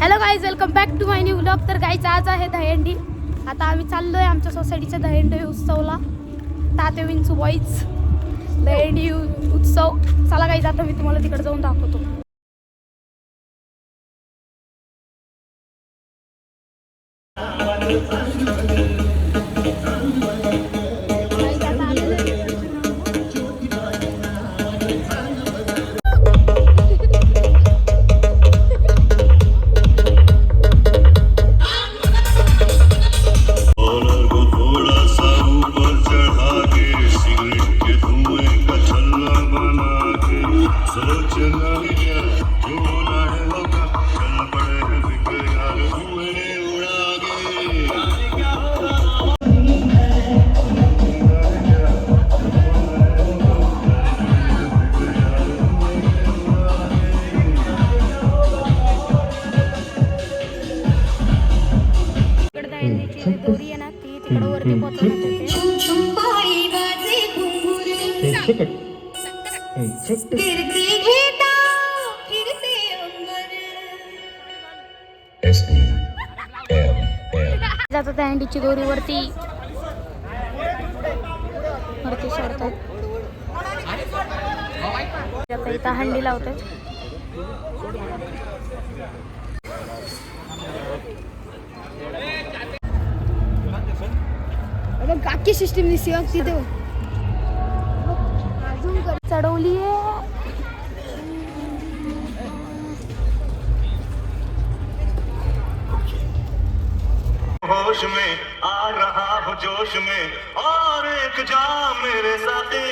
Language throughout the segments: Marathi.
Hello guys welcome back to my new blog तर गाईज आज आहे दहीहंडी. आता आम्ही चाललोय आमच्या सोसायटीच्या दहीहंडी उत्सवला. ताते विंचू बॉईज दहीहंडी उत्सव. चला गाईज आता मी तुम्हाला तिकडे जाऊन दाखवतो. Guys, घेता फिरते अंबर. जातात त्या हंडीची दोरी वरती. वरती सोडतात आता इथं हंडी काकी सिस्टीम दिसते बघ तिथे अजून चढवली होश में आ रहा हूँ जोश में और एक जाम मेरे साथी।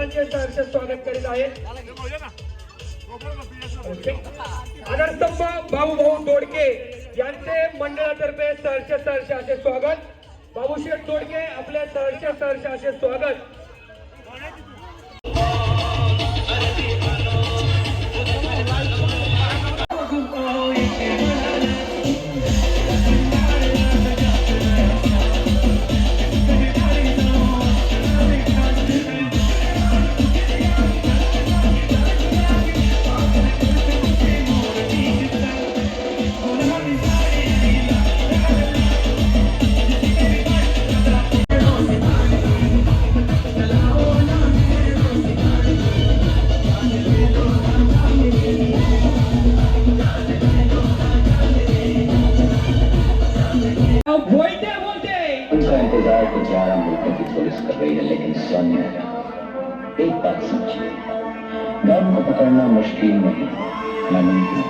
गोपाळ सहर्ष स्वागत करीत आहेत आदरस्तंभ भाऊ भाऊ दोडके यांचे मंडळातर्फे सहर्ष सहर्ष असे स्वागत. बाबूशेठ दोडके आपले सहर्ष सहर्ष असे स्वागत. उनका इंतजार तो ग्यारह मुल्कों की पुलिस कर रही है लेकिन सोनिया एक बात समझिए गन को पकड़ना मुश्किल नहीं नामुमकिन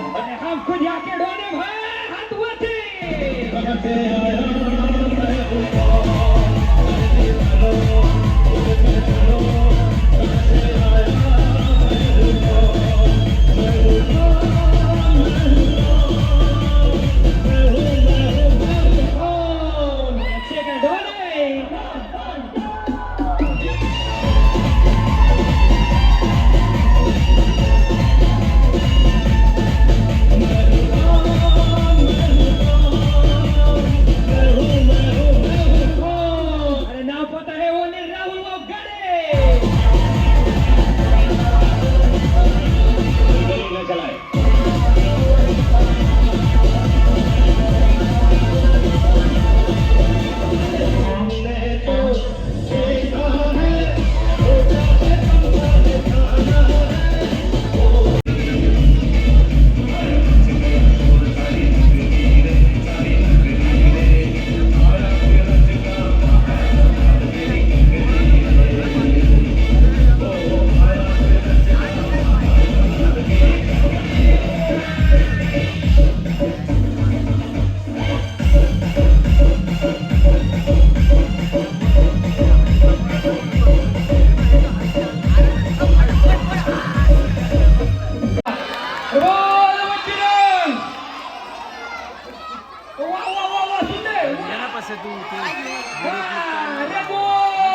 Nicolai.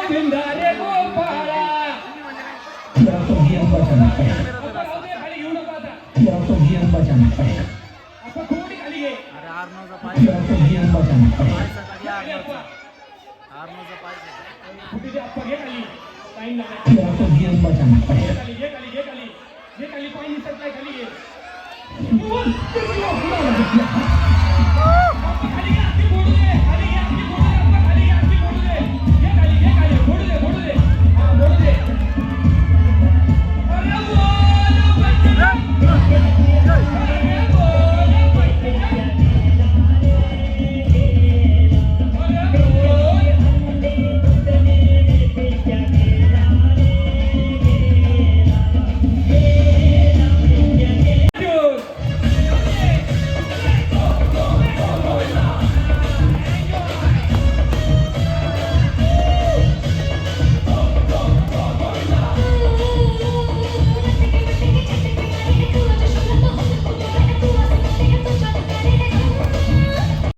पिंधारे गोपाळा फिर आप तो जीएम पर जाना पड़ेगा फिर आप तो जीएम पर जाना पड़ेगा फिर आप तो जीएम पर जाना पड़ेगा फिर आप तो जीएम पर जाना पड़ेगा ये खाली पानी सप्लाई खाली है।